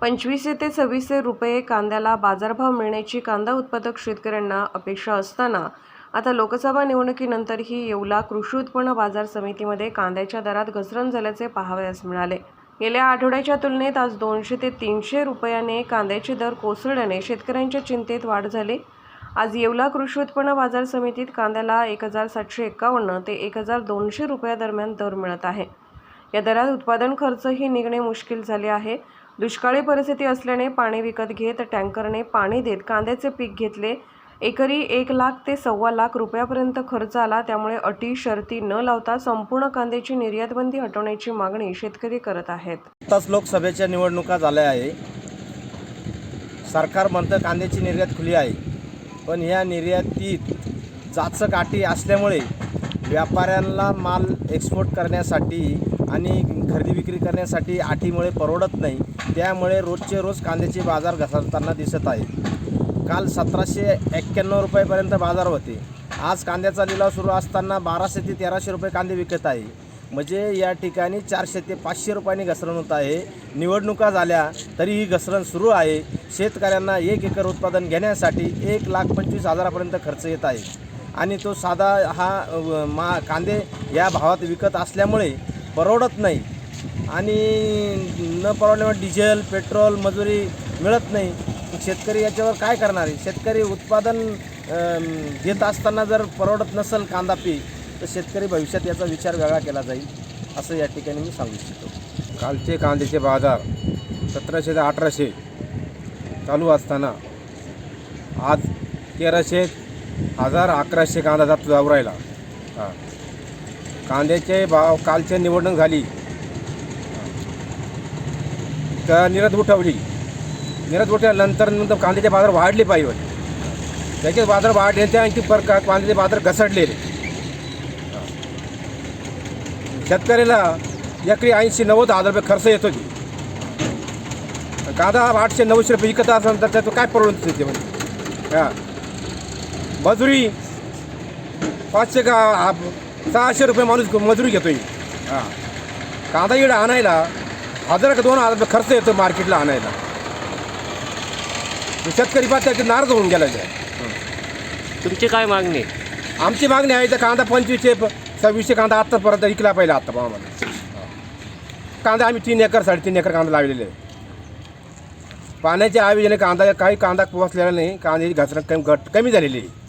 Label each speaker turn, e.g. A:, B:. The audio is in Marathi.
A: पंचवीसशे ते सव्वीसशे रुपये कांद्याला बाजारभाव मिळण्याची कांदा उत्पादक शेतकऱ्यांना अपेक्षा असताना आता लोकसभा निवडणुकीनंतरही येवला कृषी उत्पन्न बाजार समितीमध्ये कांद्याच्या दरात घसरण झाल्याचे पाहावयास मिळाले. गेल्या आठवड्याच्या तुलनेत आज दोनशे ते तीनशे रुपयाने कांद्याचे दर कोसळल्याने शेतकऱ्यांच्या चिंतेत वाढ झाली. आज येवला कृषी उत्पन्न बाजार समितीत कांद्याला एक हजार सातशे एकावन्न ते एक हजार दोनशे रुपयादरम्यान दर मिळत आहे. या दरात उत्पादन खर्चही निघणे मुश्किल झाले आहे. दुष्काळी परिस्थिती असल्याने पाणी विकत घेत टँकरने पाणी देत कांद्याचे पीक घेतले. एकरी एक लाख ते सव्वा लाख रुपयापर्यंत खर्च आला. त्यामुळे अटी शर्ती न लावता संपूर्ण कांद्याची निर्यातबंदी हटवण्याची मागणी शेतकरी करत आहेत.
B: आत्ताच लोकसभेच्या निवडणुका झाल्या आहे. सरकार म्हणतं कांद्याची निर्यात खुली आहे. पण ह्या निर्यातीत जाचक अटी असल्यामुळे व्यापाऱ्यांना माल एक्सपोर्ट करण्यासाठी आणि खरेदी विक्री करण्यासाठी आठीमुळे परवडत नाही. त्यामुळे रोजचे रोज कांद्याचे बाजार घसरताना दिसत आहे काल सतराशे एक्क्याण्णव रुपयापर्यंत बाजार होते. आज कांद्याचा लिलाव सुरू असताना बाराशे ते तेराशे रुपये कांदे विकत आहे. म्हणजे या ठिकाणी चारशे ते पाचशे रुपयांनी घसरण होत आहे. निवडणुका झाल्या तरी ही घसरण सुरू आहे. शेतकऱ्यांना एक एकर उत्पादन घेण्यासाठी एक लाख पंचवीस हजारापर्यंत खर्च येत आहे. आणि तो साधा हा मा कांदे या भावात विकत असल्यामुळे परवडत नाही. आणि न परवडल्यामुळे डिझेल पेट्रोल मजुरी मिळत नाही. शेतकरी याच्यावर काय करणार आहे? शेतकरी उत्पादन घेत असताना जर परवडत नसेल कांदा पीक तर शेतकरी भविष्यात याचा विचार वेगळा केला जाईल असं या ठिकाणी मी सांगू इच्छितो.
C: कालचे कांद्याचे बाजार सतराशे ते अठराशे चालू असताना आज तेराशे हजार अकराशे कांदा जातो जाऊ राहिला हां. कांद्याचे भाव कालच्या निवडणूक झाली. तर निरत उठवली. निरत उठल्यानंतर नंतर कांद्याचे बाजार वाढले पाहिजे. त्याचे बाजार वाढले ते आणखी पर का- कांद्याचे बाजार घसरलेले. शेतकऱ्याला एकरी ऐंशी नव्वद हजार रुपये खर्च येत होती कांदा आठशे नऊशे रुपये विकत असेल तर त्याचं काय परवडून देते म्हणजे हां. मजुरी. पाचशे का सहाशे रुपये माणूस मजुरी घेतोय. हां. कांदा इकडे आणायला? हजार का दोन हजार रुपये खर्च येतो मार्केटला आणायला. शेतकरी पाहता की नाराज होऊन गेला आहे
D: तुमची काय मागणी?
C: आमची मागणी आहे तर कांदा पंचवीसशे प- सव्वीसशे कांदा आत्तापर्यंत विकला पाहिजे आत्ता आम्हाला कांदा आम्ही तीन एकर साडेतीन एकर कांदा लावलेले आहे. पाण्याच्या आयोजने कांदा काही कांदा पोचलेला नाही कांद्याची घसरण कमी घट कमी झालेली आहे.